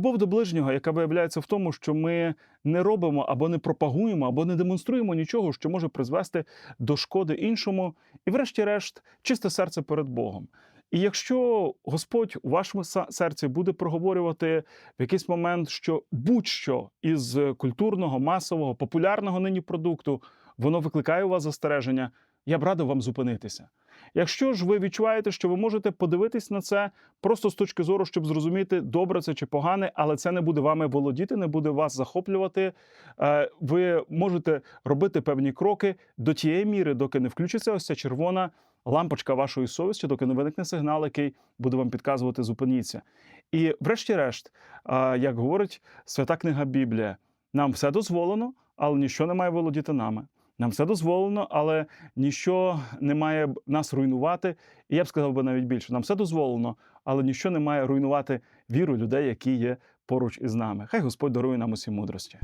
Любов до ближнього, яка виявляється в тому, що ми не робимо або не пропагуємо, або не демонструємо нічого, що може призвести до шкоди іншому, і, врешті-решт, чисте серце перед Богом. І якщо Господь у вашому серці буде проговорювати в якийсь момент, що будь-що із культурного, масового, популярного нині продукту, воно викликає у вас застереження, я б радив вам зупинитися. Якщо ж ви відчуваєте, що ви можете подивитись на це просто з точки зору, щоб зрозуміти, добре це чи погане, але це не буде вами володіти, не буде вас захоплювати. е, Ви можете робити певні кроки до тієї міри, доки не включиться ось ця червона лампочка вашої совісті, доки не виникне сигнал, який буде вам підказувати, зупиніться. І, врешті-решт, е, як говорить свята книга Біблія, нам все дозволено, але ніщо не має володіти нами. Нам все дозволено, але ніщо не має нас руйнувати. І я б сказав би навіть більше: нам все дозволено, але ніщо не має руйнувати віру людей, які є поруч із нами. Хай Господь дарує нам усі мудрості.